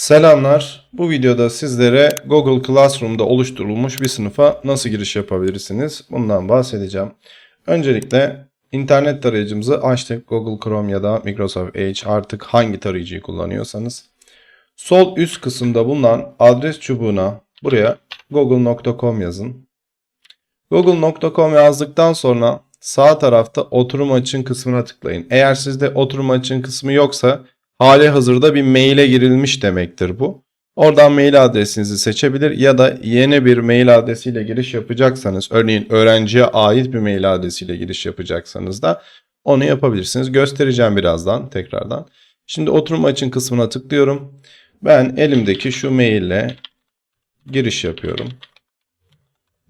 Selamlar. Bu videoda sizlere Google Classroom'da oluşturulmuş bir sınıfa nasıl giriş yapabilirsiniz? Bundan bahsedeceğim. Öncelikle internet tarayıcımızı açtık. Google Chrome ya da Microsoft Edge artık hangi tarayıcıyı kullanıyorsanız. Sol üst kısımda bulunan adres çubuğuna buraya google.com yazın. Google.com yazdıktan sonra sağ tarafta oturum açın kısmına tıklayın. Eğer sizde oturum açın kısmı yoksa hali hazırda bir maile girilmiş demektir bu. Oradan mail adresinizi seçebilir ya da yeni bir mail adresiyle giriş yapacaksanız örneğin öğrenciye ait bir mail adresiyle giriş yapacaksanız da onu yapabilirsiniz. Göstereceğim birazdan tekrardan. Şimdi oturum açın kısmına tıklıyorum. Ben elimdeki şu maille giriş yapıyorum.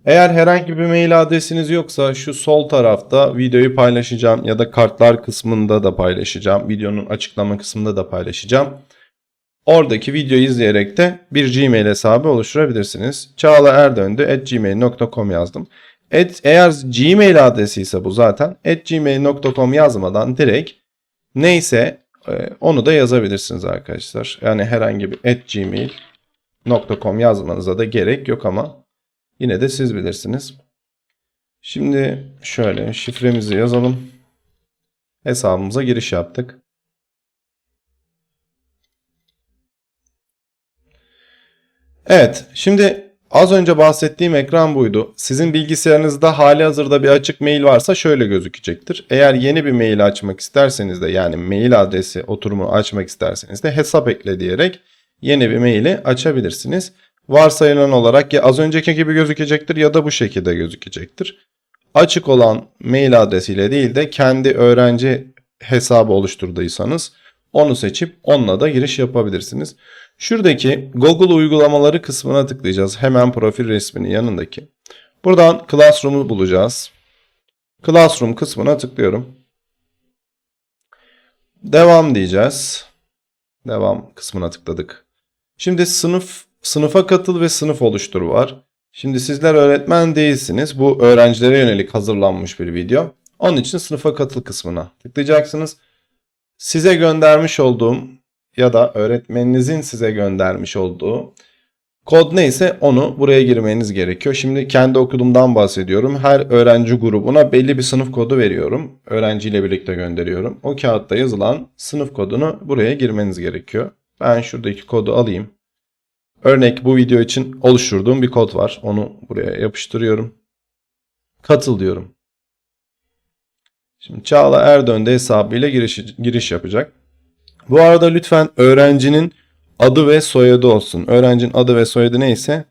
Eğer herhangi bir mail adresiniz yoksa şu sol tarafta videoyu paylaşacağım ya da kartlar kısmında da paylaşacağım. Videonun açıklama kısmında da paylaşacağım. Oradaki videoyu izleyerek de bir Gmail hesabı oluşturabilirsiniz. Çağla Erdöndü gmail.com yazdım. Et, eğer Gmail adresi ise bu zaten gmail.com yazmadan direkt neyse e, onu da yazabilirsiniz arkadaşlar. Yani herhangi bir gmail.com yazmanıza da gerek yok ama Yine de siz bilirsiniz. Şimdi şöyle şifremizi yazalım. Hesabımıza giriş yaptık. Evet, şimdi az önce bahsettiğim ekran buydu. Sizin bilgisayarınızda hali hazırda bir açık mail varsa şöyle gözükecektir. Eğer yeni bir mail açmak isterseniz de yani mail adresi oturumu açmak isterseniz de hesap ekle diyerek yeni bir maili açabilirsiniz varsayılan olarak ya az önceki gibi gözükecektir ya da bu şekilde gözükecektir. Açık olan mail adresiyle değil de kendi öğrenci hesabı oluşturduysanız onu seçip onunla da giriş yapabilirsiniz. Şuradaki Google uygulamaları kısmına tıklayacağız. Hemen profil resminin yanındaki. Buradan Classroom'u bulacağız. Classroom kısmına tıklıyorum. Devam diyeceğiz. Devam kısmına tıkladık. Şimdi sınıf Sınıfa katıl ve sınıf oluştur var. Şimdi sizler öğretmen değilsiniz. Bu öğrencilere yönelik hazırlanmış bir video. Onun için sınıfa katıl kısmına tıklayacaksınız. Size göndermiş olduğum ya da öğretmeninizin size göndermiş olduğu kod neyse onu buraya girmeniz gerekiyor. Şimdi kendi okulumdan bahsediyorum. Her öğrenci grubuna belli bir sınıf kodu veriyorum. Öğrenciyle birlikte gönderiyorum. O kağıtta yazılan sınıf kodunu buraya girmeniz gerekiyor. Ben şuradaki kodu alayım. Örnek bu video için oluşturduğum bir kod var. Onu buraya yapıştırıyorum. Katıl diyorum. Şimdi Çağla Erdön'de hesabıyla giriş, giriş yapacak. Bu arada lütfen öğrencinin adı ve soyadı olsun. Öğrencinin adı ve soyadı neyse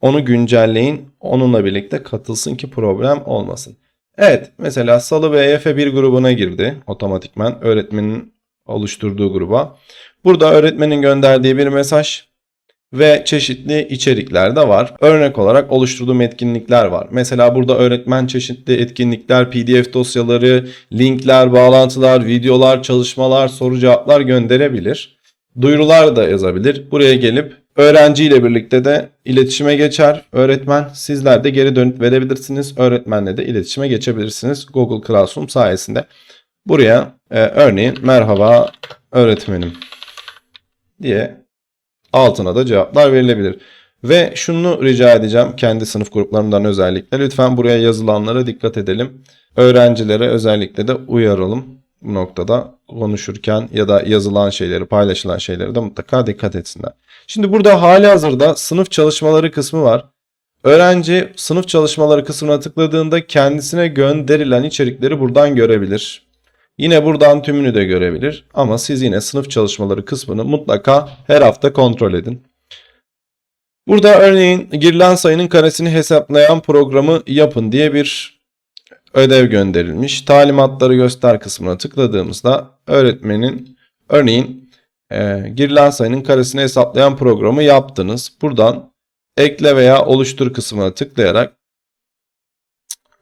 onu güncelleyin. Onunla birlikte katılsın ki problem olmasın. Evet mesela Salı ve EF1 grubuna girdi otomatikman öğretmenin oluşturduğu gruba. Burada öğretmenin gönderdiği bir mesaj ve çeşitli içerikler de var. Örnek olarak oluşturduğum etkinlikler var. Mesela burada öğretmen çeşitli etkinlikler, PDF dosyaları, linkler, bağlantılar, videolar, çalışmalar, soru cevaplar gönderebilir. Duyurular da yazabilir. Buraya gelip öğrenciyle birlikte de iletişime geçer. Öğretmen sizler de geri dönüt verebilirsiniz. Öğretmenle de iletişime geçebilirsiniz Google Classroom sayesinde. Buraya e, örneğin merhaba öğretmenim diye altına da cevaplar verilebilir. Ve şunu rica edeceğim kendi sınıf gruplarımdan özellikle. Lütfen buraya yazılanlara dikkat edelim. Öğrencilere özellikle de uyaralım. Bu noktada konuşurken ya da yazılan şeyleri, paylaşılan şeylere de mutlaka dikkat etsinler. Şimdi burada hali hazırda sınıf çalışmaları kısmı var. Öğrenci sınıf çalışmaları kısmına tıkladığında kendisine gönderilen içerikleri buradan görebilir. Yine buradan tümünü de görebilir ama siz yine sınıf çalışmaları kısmını mutlaka her hafta kontrol edin. Burada örneğin girilen sayının karesini hesaplayan programı yapın diye bir ödev gönderilmiş. Talimatları göster kısmına tıkladığımızda öğretmenin örneğin e, girilen sayının karesini hesaplayan programı yaptınız. Buradan ekle veya oluştur kısmına tıklayarak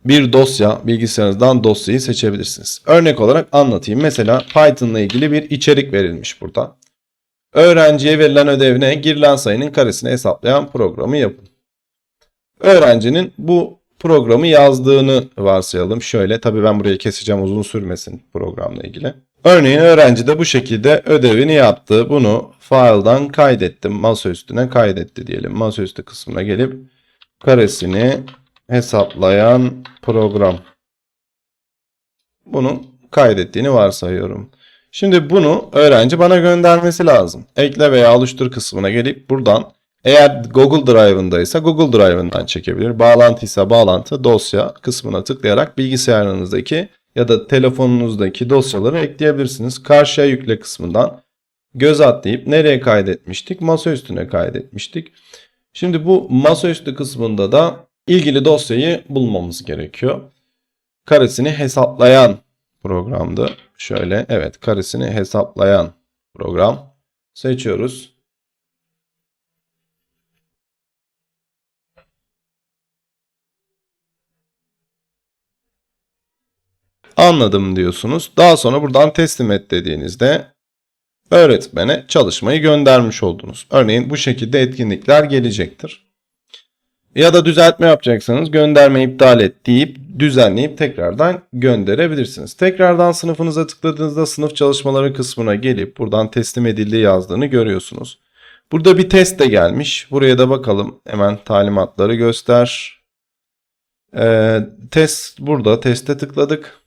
bir dosya bilgisayarınızdan dosyayı seçebilirsiniz. Örnek olarak anlatayım. Mesela Python ile ilgili bir içerik verilmiş burada. Öğrenciye verilen ödevine girilen sayının karesini hesaplayan programı yapın. Öğrencinin bu programı yazdığını varsayalım. Şöyle tabi ben burayı keseceğim uzun sürmesin programla ilgili. Örneğin öğrenci de bu şekilde ödevini yaptı. Bunu file'dan kaydettim. Masa üstüne kaydetti diyelim. Masaüstü kısmına gelip karesini hesaplayan program. Bunu kaydettiğini varsayıyorum. Şimdi bunu öğrenci bana göndermesi lazım. Ekle veya oluştur kısmına gelip buradan eğer Google Drive'ındaysa Google Drive'ından çekebilir. Bağlantıysa bağlantı dosya kısmına tıklayarak bilgisayarınızdaki ya da telefonunuzdaki dosyaları ekleyebilirsiniz. Karşıya yükle kısmından göz atlayıp nereye kaydetmiştik? Masa üstüne kaydetmiştik. Şimdi bu masaüstü kısmında da ilgili dosyayı bulmamız gerekiyor. Karesini hesaplayan programdı. Şöyle evet karesini hesaplayan program seçiyoruz. Anladım diyorsunuz. Daha sonra buradan teslim et dediğinizde öğretmene çalışmayı göndermiş oldunuz. Örneğin bu şekilde etkinlikler gelecektir. Ya da düzeltme yapacaksanız gönderme iptal et deyip düzenleyip tekrardan gönderebilirsiniz. Tekrardan sınıfınıza tıkladığınızda sınıf çalışmaları kısmına gelip buradan teslim edildiği yazdığını görüyorsunuz. Burada bir test de gelmiş. Buraya da bakalım. Hemen talimatları göster. Ee, test burada. Teste tıkladık.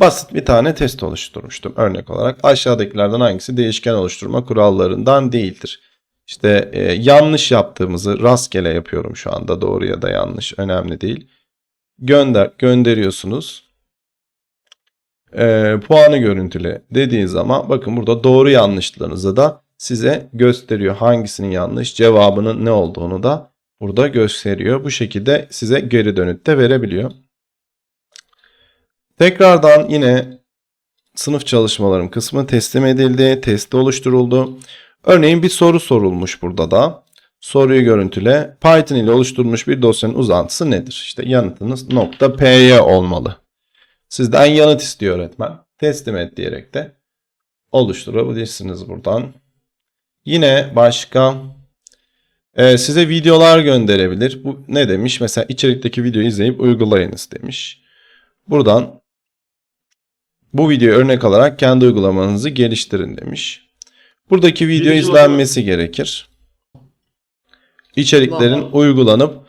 Basit bir tane test oluşturmuştum örnek olarak. Aşağıdakilerden hangisi değişken oluşturma kurallarından değildir? İşte e, yanlış yaptığımızı rastgele yapıyorum şu anda. Doğru ya da yanlış önemli değil. Gönder gönderiyorsunuz. E, puanı görüntüle dediği zaman bakın burada doğru yanlışlarınızı da size gösteriyor. Hangisinin yanlış cevabının ne olduğunu da burada gösteriyor. Bu şekilde size geri dönüt de verebiliyor. Tekrardan yine sınıf çalışmalarım kısmı teslim edildi. Testi oluşturuldu. Örneğin bir soru sorulmuş burada da. Soruyu görüntüle Python ile oluşturulmuş bir dosyanın uzantısı nedir? İşte yanıtınız nokta .py olmalı. Sizden yanıt istiyor öğretmen. Teslim et diyerek de oluşturabilirsiniz buradan. Yine başka e, size videolar gönderebilir. Bu ne demiş? Mesela içerikteki videoyu izleyip uygulayınız demiş. Buradan bu videoyu örnek alarak kendi uygulamanızı geliştirin demiş. Buradaki video Birinci izlenmesi gerekir. İçeriklerin Tamam. uygulanıp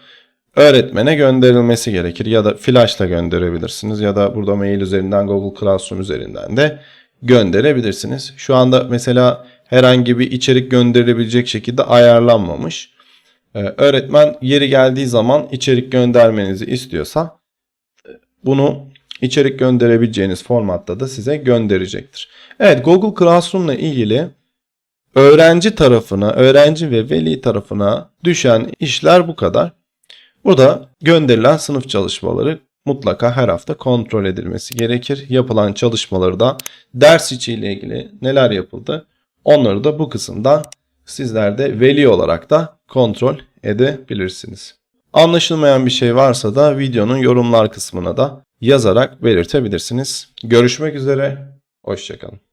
öğretmene gönderilmesi gerekir ya da flashla gönderebilirsiniz ya da burada mail üzerinden Google Classroom üzerinden de gönderebilirsiniz. Şu anda mesela herhangi bir içerik gönderilebilecek şekilde ayarlanmamış. Ee, öğretmen yeri geldiği zaman içerik göndermenizi istiyorsa e, bunu içerik gönderebileceğiniz formatta da size gönderecektir. Evet Google Classroom ile ilgili öğrenci tarafına, öğrenci ve veli tarafına düşen işler bu kadar. Burada gönderilen sınıf çalışmaları mutlaka her hafta kontrol edilmesi gerekir. Yapılan çalışmaları da ders içi ile ilgili neler yapıldı onları da bu kısımda sizler de veli olarak da kontrol edebilirsiniz. Anlaşılmayan bir şey varsa da videonun yorumlar kısmına da yazarak belirtebilirsiniz. Görüşmek üzere, hoşçakalın.